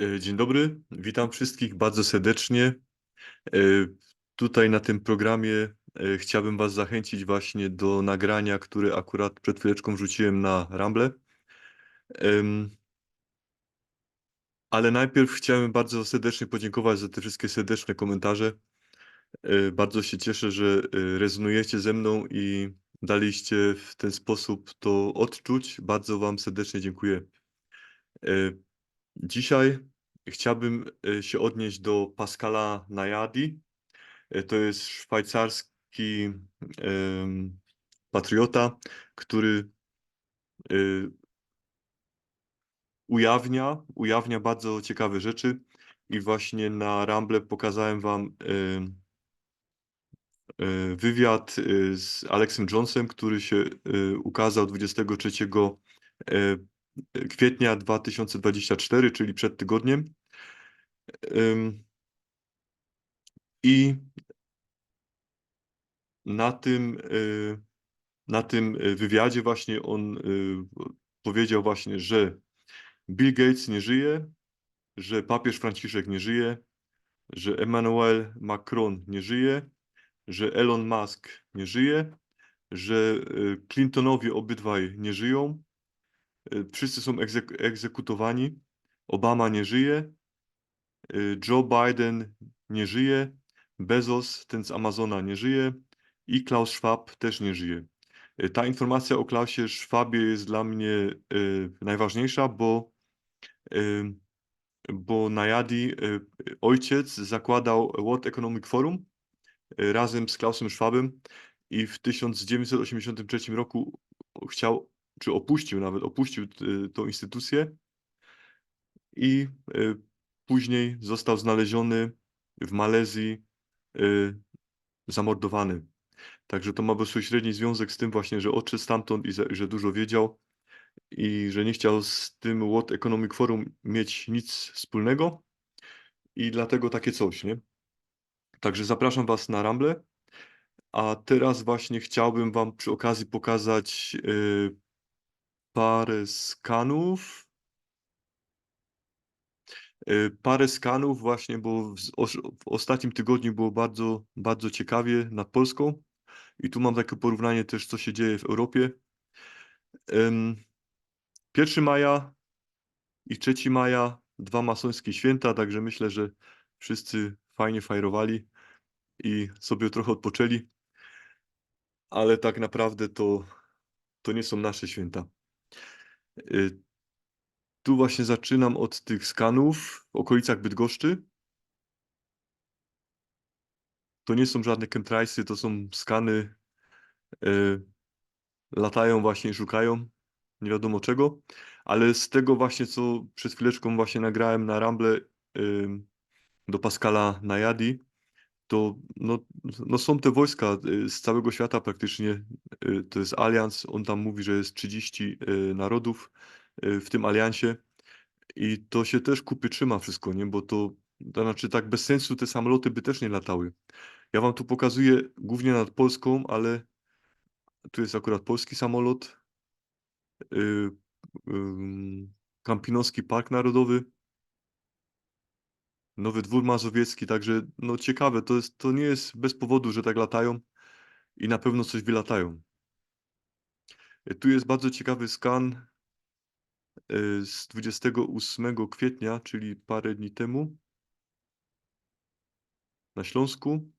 E, Dzień dobry, witam wszystkich bardzo serdecznie. E, Tutaj na tym programie e, chciałbym Was zachęcić właśnie do nagrania, które akurat przed chwileczką wrzuciłem na Rumble. Em, Ale najpierw chciałem bardzo serdecznie podziękować za te wszystkie serdeczne komentarze. Bardzo się cieszę, że rezonujecie ze mną i daliście w ten sposób to odczuć. Bardzo Wam serdecznie dziękuję. Dzisiaj chciałbym e, się odnieść do Pascala Najadi. E, To jest szwajcarski patriota, który e, ujawnia, ujawnia bardzo ciekawe rzeczy i właśnie na Rumble pokazałem wam wywiad z Alexem Jonesem, który się ukazał 23 e, kwietnia 2024, czyli przed tygodniem. I na tym, y, na tym y, wywiadzie właśnie on y, powiedział właśnie, że Bill Gates nie żyje, że papież Franciszek nie żyje, że Emmanuel Macron nie żyje, że Elon Musk nie żyje, że Clintonowie obydwaj nie żyją, wszyscy są egzek egzekutowani, Obama nie żyje, Joe Biden nie żyje, Bezos, ten z Amazona nie żyje i Klaus Schwab też nie żyje. Y, Ta informacja o Klausie Schwabie jest dla mnie y, najważniejsza, bo, y, bo Najadi, y, ojciec, zakładał World Economic Forum y, razem z Klausem Schwabem i w 1983 roku chciał, czy opuścił nawet, opuścił y, tą instytucję i y, później został znaleziony w Malezji y, zamordowany. Także to ma bezpośredni związek z tym właśnie, że odszedł stamtąd i za- że dużo wiedział i że nie chciał z tym World Economic Forum mieć nic wspólnego i dlatego takie coś, nie? Także zapraszam Was na Rumble, a teraz właśnie chciałbym Wam przy okazji pokazać y, parę skanów. Y, Parę skanów właśnie, bo w, ostatnim tygodniu było bardzo, bardzo ciekawie nad Polską i tu mam takie porównanie też, co się dzieje w Europie. Ym, 1 maja i 3 maja, dwa masońskie święta, także myślę, że wszyscy fajnie fajrowali i sobie trochę odpoczęli, ale tak naprawdę to, to nie są nasze święta. Tu właśnie zaczynam od tych skanów w okolicach Bydgoszczy. To nie są żadne chemtrailsy, to są skany, y, latają właśnie szukają nie wiadomo czego, ale z tego właśnie, co przed chwileczką właśnie nagrałem na Rumble ym, do Pascala Najadi, to no, no są te wojska y, z całego świata praktycznie, to jest alians, on tam mówi, że jest 30 y, narodów w tym aliansie i to się też kupy trzyma wszystko, nie, bo to, to znaczy tak bez sensu te samoloty by też nie latały. Ja wam tu pokazuję głównie nad Polską, ale tu jest akurat polski samolot, y, ym, Kampinoski Park Narodowy, Nowy Dwór Mazowiecki, także no ciekawe, to jest, to nie jest bez powodu, że tak latają i na pewno coś wylatają. Y, Tu jest bardzo ciekawy skan y, z 28 kwietnia, czyli parę dni temu na Śląsku.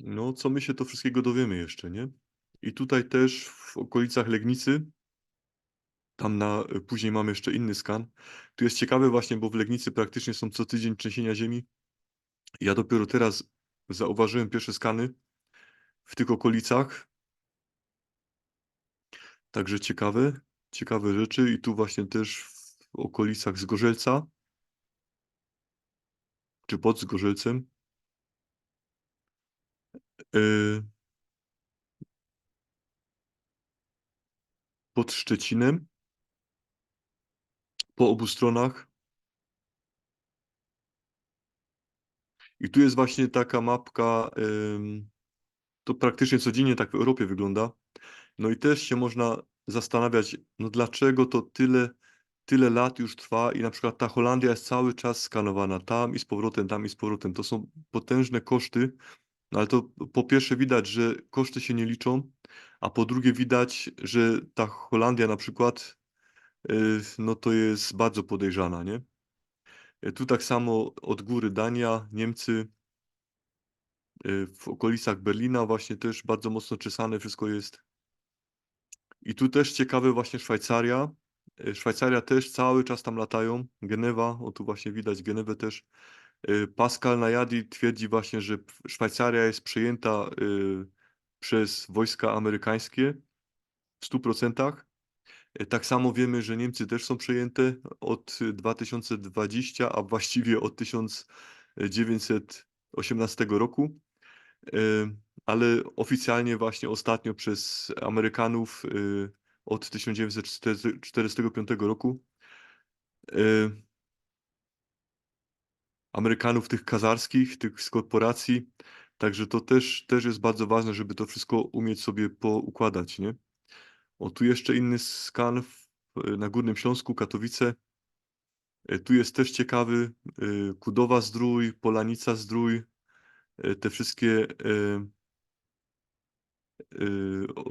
No, co my się to wszystkiego dowiemy jeszcze, nie? I tutaj też w okolicach Legnicy, tam na, y, później mamy jeszcze inny skan. Tu jest ciekawe właśnie, bo w Legnicy praktycznie są co tydzień trzęsienia ziemi. Ja dopiero teraz zauważyłem pierwsze skany w tych okolicach. Także ciekawe, ciekawe rzeczy. I tu właśnie też w okolicach Zgorzelca, czy pod Zgorzelcem. Yy, pod Szczecinem. Po obu stronach. I tu jest właśnie taka mapka To praktycznie codziennie tak w Europie wygląda. No i też się można zastanawiać, no dlaczego to tyle tyle lat już trwa i na przykład ta Holandia jest cały czas skanowana tam i z powrotem, tam i z powrotem. To są potężne koszty, no ale to po pierwsze widać, że koszty się nie liczą, a po drugie widać, że ta Holandia na przykład, y, no to jest bardzo podejrzana, nie? Y, Tu tak samo od góry Dania, Niemcy, y, w okolicach Berlina właśnie też bardzo mocno czesane wszystko jest. I tu też ciekawe właśnie Szwajcaria. Y, Szwajcaria też cały czas tam latają. Genewa, o tu właśnie widać Genewę też. Pascal Najadi twierdzi właśnie, że Szwajcaria jest przejęta przez wojska amerykańskie w 100%. Tak samo wiemy, że Niemcy też są przejęte od y, 2020, a właściwie od 1918 roku. Y, Ale oficjalnie właśnie ostatnio przez Amerykanów y, od 1945 roku. y, Amerykanów tych kazarskich, tych z korporacji. Także to też, też jest bardzo ważne, żeby to wszystko umieć sobie poukładać, nie? O, tu jeszcze inny skan w, na Górnym Śląsku, Katowice. E, Tu jest też ciekawy, y, Kudowa Zdrój, Polanica Zdrój, y, te wszystkie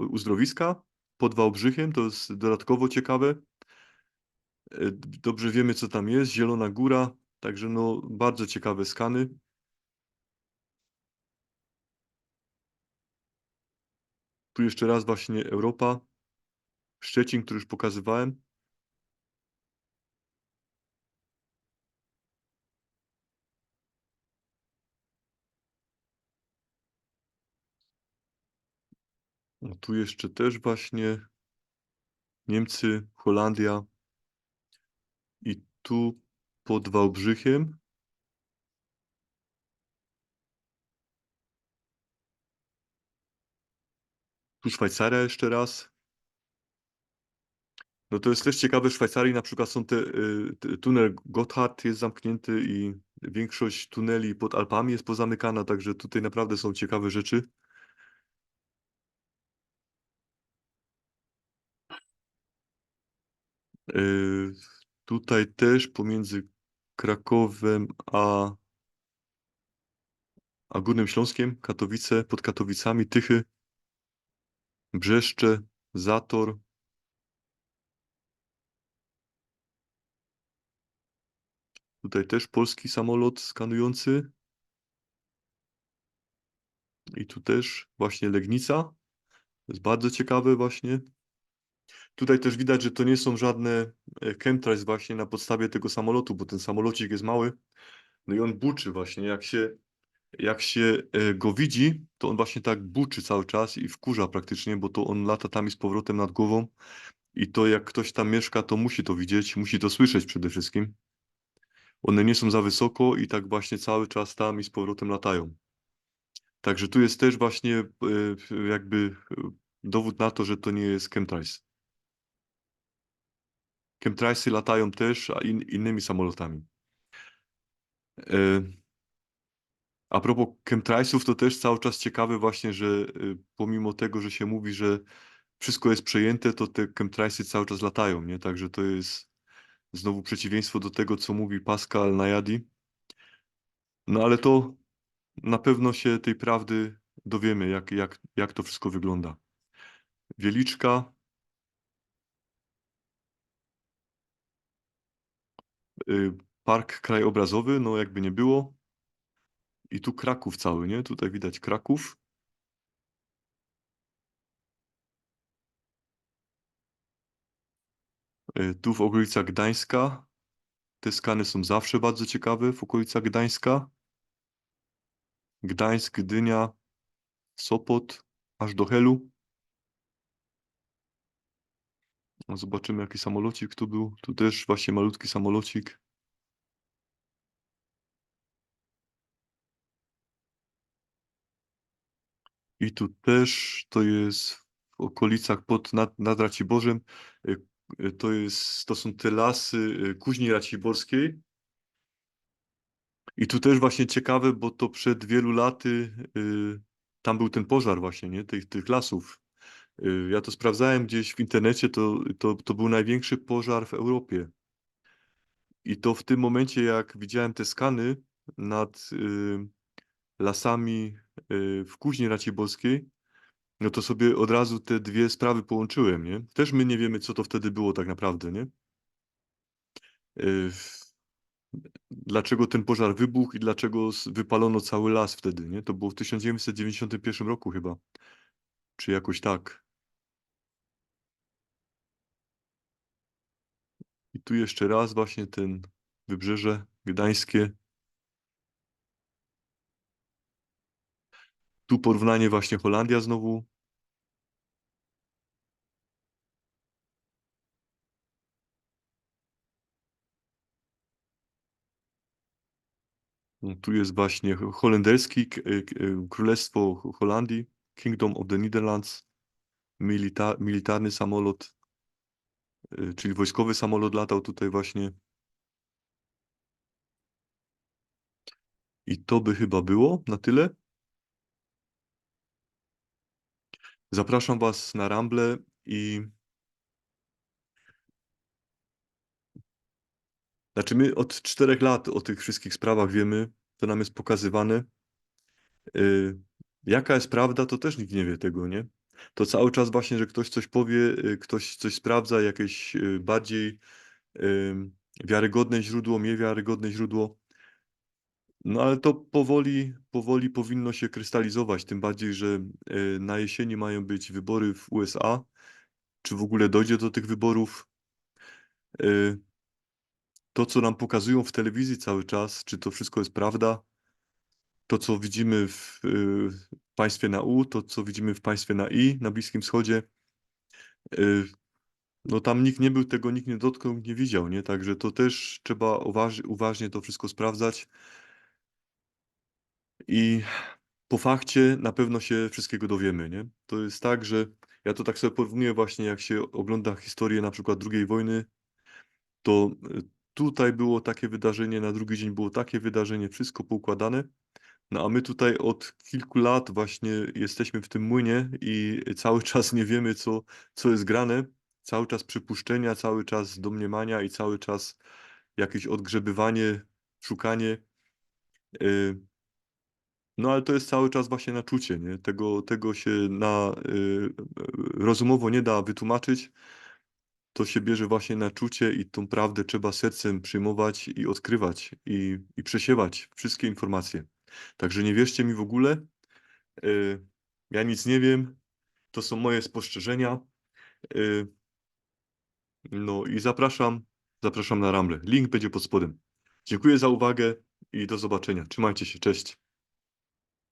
uzdrowiska pod Wałbrzychem, to jest dodatkowo ciekawe. E, Dobrze wiemy, co tam jest, Zielona Góra, także no bardzo ciekawe skany. Tu jeszcze raz właśnie Europa, Szczecin, który już pokazywałem. No tu jeszcze też właśnie Niemcy, Holandia i tu pod Wałbrzychem. Tu Szwajcaria jeszcze raz. No to jest też ciekawe, w Szwajcarii na przykład są te, y, te tunel Gotthard jest zamknięty i większość tuneli pod Alpami jest pozamykana, także tutaj naprawdę są ciekawe rzeczy. Y, Tutaj też pomiędzy Krakowem a, a Górnym Śląskiem, Katowice, pod Katowicami, Tychy, Brzeszcze, Zator. Tutaj też polski samolot skanujący. I tu też właśnie Legnica. To jest bardzo ciekawe właśnie. Tutaj też widać, że to nie są żadne e, chemtrails właśnie na podstawie tego samolotu, bo ten samolocik jest mały. No i on buczy właśnie. Jak się, jak się e, go widzi, to on właśnie tak buczy cały czas i wkurza praktycznie, bo to on lata tam i z powrotem nad głową. I to jak ktoś tam mieszka, to musi to widzieć, musi to słyszeć przede wszystkim. One nie są za wysoko i tak właśnie cały czas tam i z powrotem latają. Także tu jest też właśnie e, jakby e, dowód na to, że to nie jest chemtrails. Chemtrailsy latają też, innymi samolotami. E, A propos chemtrailsów, to też cały czas ciekawe właśnie, że pomimo tego, że się mówi, że wszystko jest przejęte, to te chemtrailsy cały czas latają, nie? Także to jest znowu przeciwieństwo do tego, co mówi Pascal Najadi. No ale to na pewno się tej prawdy dowiemy, jak, jak, jak to wszystko wygląda. Wieliczka, y, park krajobrazowy, no jakby nie było. I tu Kraków cały, nie? Tutaj widać Kraków. Tu w okolicach Gdańska. Te skany są zawsze bardzo ciekawe w okolicach Gdańska. Gdańsk, Gdynia, Sopot, aż do Helu. No zobaczymy, jaki samolocik tu był. Tu też właśnie malutki samolocik. I tu też to jest w okolicach pod nad, nad Raciborzem. Y, To, jest, to są te lasy y, Kuźni Raciborskiej. I tu też właśnie ciekawe, bo to przed wielu laty y, tam był ten pożar właśnie, nie? Tych, tych lasów. Y, Ja to sprawdzałem gdzieś w internecie, to, to, to był największy pożar w Europie. I to w tym momencie, jak widziałem te skany nad y, lasami y, w Kuźni Raciborskiej, no to sobie od razu te dwie sprawy połączyłem, nie? Też my nie wiemy, co to wtedy było tak naprawdę, nie? Y, dlaczego ten pożar wybuchł i dlaczego wypalono cały las wtedy, nie? To było w 1991 roku chyba, czy jakoś tak. I tu jeszcze raz właśnie ten wybrzeże gdańskie. Tu porównanie właśnie Holandia znowu. No, Tu jest właśnie ho- holenderski k- y, Królestwo Ho- Holandii, Kingdom of the Netherlands, milita militarny samolot, y, czyli wojskowy samolot latał tutaj właśnie. I to by chyba było na tyle. Zapraszam Was na Ramble i znaczy my od czterech lat o tych wszystkich sprawach wiemy, to nam jest pokazywane. Y, Jaka jest prawda, to też nikt nie wie tego, nie? To cały czas właśnie, że ktoś coś powie, y, ktoś coś sprawdza, jakieś y, bardziej wiarygodne źródło, mniej wiarygodne źródło. No ale to powoli, powoli powinno się krystalizować, tym bardziej, że y, na jesieni mają być wybory w USA. Czy w ogóle dojdzie do tych wyborów? Y, To, co nam pokazują w telewizji cały czas, czy to wszystko jest prawda? To, co widzimy w y, państwie na U, to, co widzimy w państwie na I, na Bliskim Wschodzie, no tam nikt nie był, tego nikt nie dotknął, nie widział, nie? Także to też trzeba uważ, uważnie to wszystko sprawdzać. I po fakcie na pewno się wszystkiego dowiemy, nie? To jest tak, że ja to tak sobie porównuję właśnie, jak się ogląda historię na przykład II wojny, to y, tutaj było takie wydarzenie, na drugi dzień było takie wydarzenie, wszystko poukładane. No a my tutaj od kilku lat właśnie jesteśmy w tym młynie i cały czas nie wiemy, co, co jest grane. Cały czas przypuszczenia, cały czas domniemania i cały czas jakieś odgrzebywanie, szukanie. y, No ale to jest cały czas właśnie na czucie, nie? Tego, tego się na y, rozumowo nie da wytłumaczyć. To się bierze właśnie na czucie i tą prawdę trzeba sercem przyjmować i odkrywać i, i przesiewać wszystkie informacje. Także nie wierzcie mi w ogóle. Y, Ja nic nie wiem. To są moje spostrzeżenia. Y, No i zapraszam, zapraszam na Ramble. Link będzie pod spodem. Dziękuję za uwagę i do zobaczenia. Trzymajcie się, cześć.